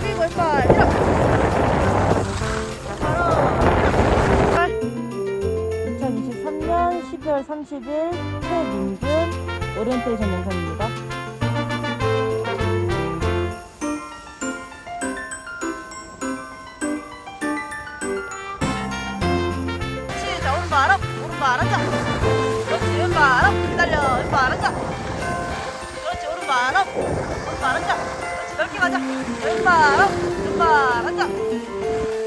그리고 이빨 이렇게 바로 이렇게 2023년 12월 30일 최민근 오리엔테이션 영상입니다. 시작 오른발 업 오른발 앉아 그렇지. 왼발 업 달려. 왼발 앉아 그렇지. 오른발 업 오른발 앉아 넓게 가자 왼발 업 왼발 앉아.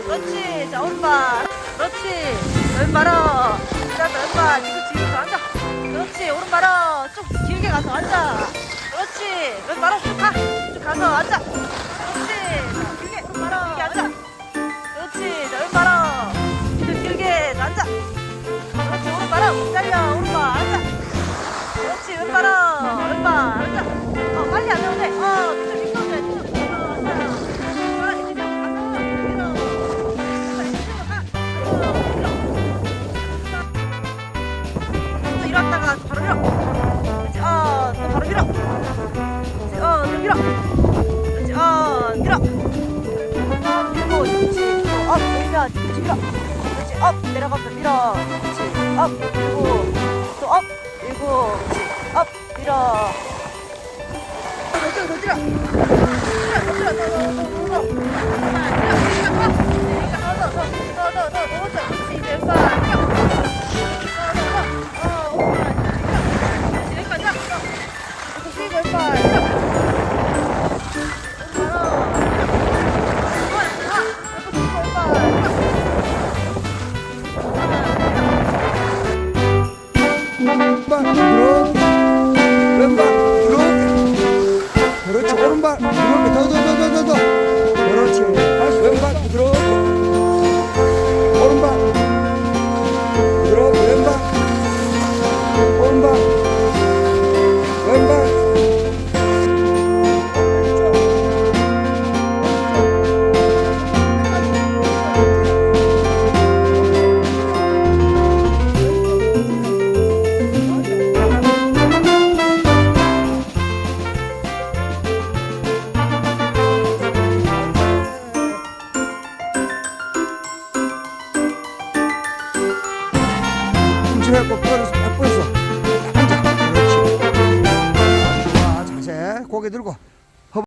그렇지 자 오른발 그렇지 왼발 업 기다렸다 왼발 뒤로 뒤로 앉아. 그렇지 오른발 업쭉 길게 가서 앉아. 그렇지 왼발 업쭉가 쭉 가서 앉아. 그렇지 자, 길게 오른발 업 길게 앉아. 그렇지 자 왼발 업 뒤로 길게 자, 앉아. 그렇지 오른발은 기다려 오른발 밀어 그렇지 밀어 그렇지 업 내려가면서 밀어 그렇지 업 밀고 또업 밀고 그렇지 업 밀어 더 들어 더 들어 더 들어 더 들어 더 들어 Bye. 你们给走走走走走走。